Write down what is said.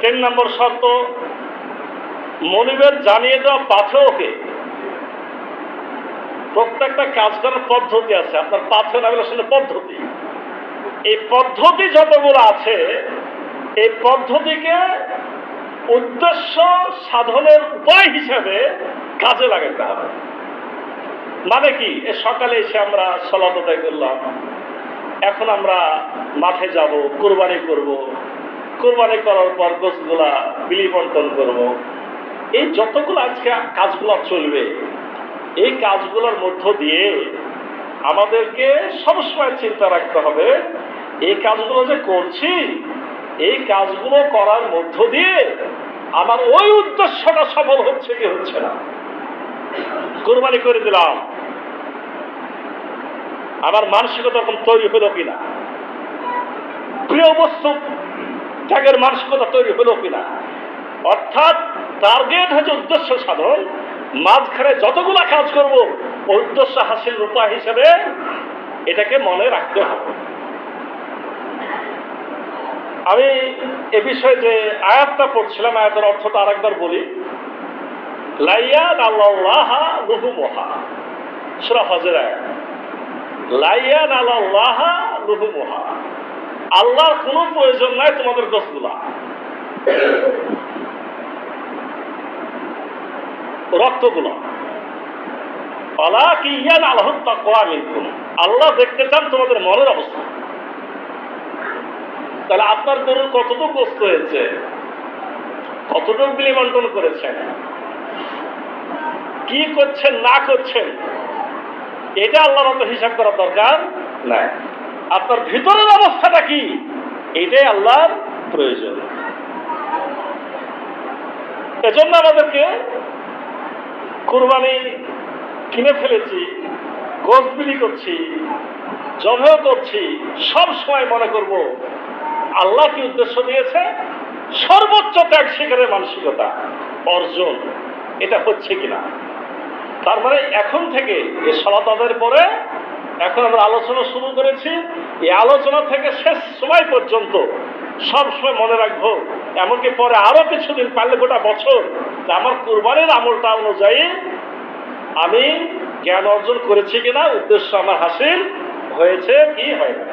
তিন নম্বর শর্ত, মনিবের জানিয়ে দেওয়া পাথেওকে প্রত্যেকটা কাজ করার পদ্ধতি আছে, আপনার পাথেও নামের আসলে পদ্ধতি। এই পদ্ধতি যতগুলো আছে, এই পদ্ধতিকে উদ্দেশ্য সাধনের উপায় হিসেবে কাজে লাগাতে হবে। মানে কি? এ সকালে এসে আমরা সলাত আদায় করলাম, এখন আমরা মাঠে যাব, কোরবানি করব কোরবানি করার পর গোছগুলা বিলি বন্টন করব। এই যতগুলো আজকে কাজগুলো চলবে, এই কাজগুলোর মধ্য দিয়ে আমাদেরকে সবসময় চিন্তা রাখতে হবে, এই কাজগুলো যে করছি, এই কাজগুলো করার মধ্য দিয়ে আমার ওই উদ্দেশ্যটা সফল হচ্ছে কি হচ্ছে না? কোরবানি করে দিলাম। আমার মানসিকতা এরকম তৈরি হলো কিনা? প্রিয় বস্তু ত্যাগের মানসিকতা তৈরি হলো কিনা? অর্থাৎ টার্গেট হচ্ছে উদ্দেশ্য সাধন। মাঝখানে যতগুলা কাজ করব উদ্দেশ্য হাসিল উপায় হিসেবে এটাকে মনে রাখতে হবে। আমি এ বিষয়ে যে আয়াতটা পড়ছিলাম, আয়াতের অর্থটা আরেকবার বলি। লাইয়ান আল্লাহা লুহুমহা। আল্লাহর কোনো প্রয়োজন নাই তোমাদের গোসগুলা রক্তগুলো। আল্লাহ দেখতে চান তোমাদের মনের অবস্থা। তাহলে আপনার গরুর কতটুকু হয়েছে? কতটুকু বিলি বন্টন করেছেন? কি করছেন, না করছেন? এটা আল্লাহর মতো হিসাব করা দরকার নাই। আপনার ভিতরের অবস্থাটা কি? এটাই আল্লাহর প্রয়োজন। এজন্য আমাদেরকে কোরবানি কিনে ফেলেছি গোস বিলি করছি জবেও করছি, সব সময় মনে করব, আল্লাহ কি উদ্দেশ্য দিয়েছে? সর্বোচ্চ ত্যাগ শিকারের মানসিকতা অর্জন, এটা হচ্ছে কিনা? তার মানে এখন থেকে এই সলাত আদায়ের পরে এখন আমরা আলোচনা শুরু করেছি। এই আলোচনা থেকে শেষ সময় পর্যন্ত সব সময় মনে রাখব, এমনকি পরে আরও কিছুদিন পারলে গোটা বছর, যে আমার কুরবানির আমলটা অনুযায়ী আমি জ্ঞান অর্জন করেছি কিনা, উদ্দেশ্য আমার হাসিল হয়েছে কি হয় না।